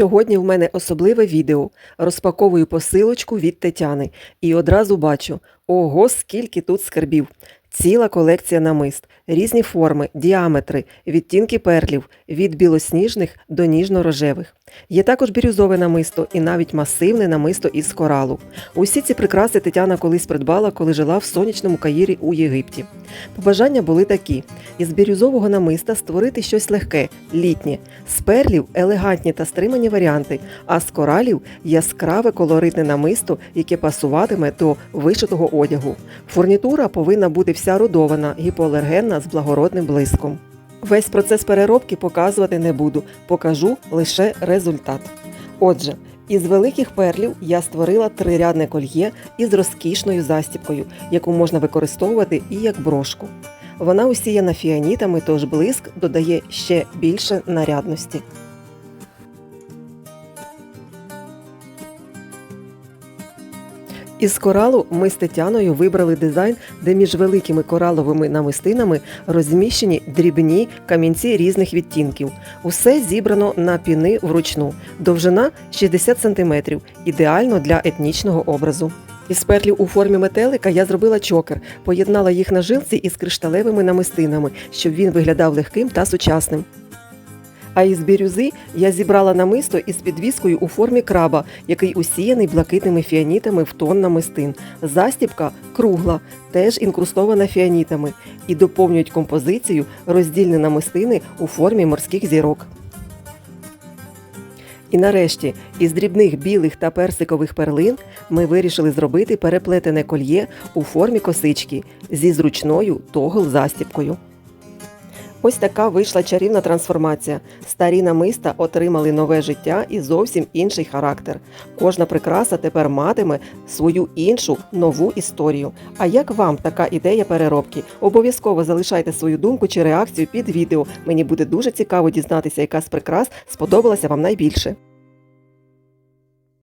Сьогодні в мене особливе відео. Розпаковую посилочку від Тетяни і одразу бачу: ого, скільки тут скарбів! Ціла колекція намист, різні форми, діаметри, відтінки перлів від білосніжних до ніжно-рожевих. Є також бірюзове намисто і навіть масивне намисто із коралу. Усі ці прикраси Тетяна колись придбала, коли жила в сонячному Каїрі у Єгипті. Побажання були такі: із бірюзового намиста створити щось легке, літнє, з перлів елегантні та стримані варіанти, а з коралів яскраве колоритне намисто, яке пасуватиме до вишитого одягу. Фурнітура повинна бути вся рудована, гіпоалергенна з благородним блиском. Весь процес переробки показувати не буду, покажу лише результат. Отже, із великих перлів я створила трирядне кольє із розкішною застіпкою, яку можна використовувати і як брошку. Вона усіяна фіанітами, тож блиск додає ще більше нарядності. Із коралу ми з Тетяною вибрали дизайн, де між великими кораловими намистинами розміщені дрібні камінці різних відтінків. Усе зібрано на піни вручну. Довжина 60 см, ідеально для етнічного образу. Із перлів у формі метелика я зробила чокер, поєднала їх на жилці із кришталевими намистинами, щоб він виглядав легким та сучасним. А із бірюзи я зібрала намисто із підвіскою у формі краба, який усіяний блакитними фіанітами в тон намистин. Застібка кругла, теж інкрустована фіанітами, і доповнюють композицію роздільні намистини у формі морських зірок. І нарешті із дрібних білих та персикових перлин ми вирішили зробити переплетене кольє у формі косички зі зручною тогл застібкою. Ось така вийшла чарівна трансформація. Старі намиста отримали нове життя і зовсім інший характер. Кожна прикраса тепер матиме свою іншу нову історію. А як вам така ідея переробки? Обов'язково залишайте свою думку чи реакцію під відео. Мені буде дуже цікаво дізнатися, яка з прикрас сподобалася вам найбільше.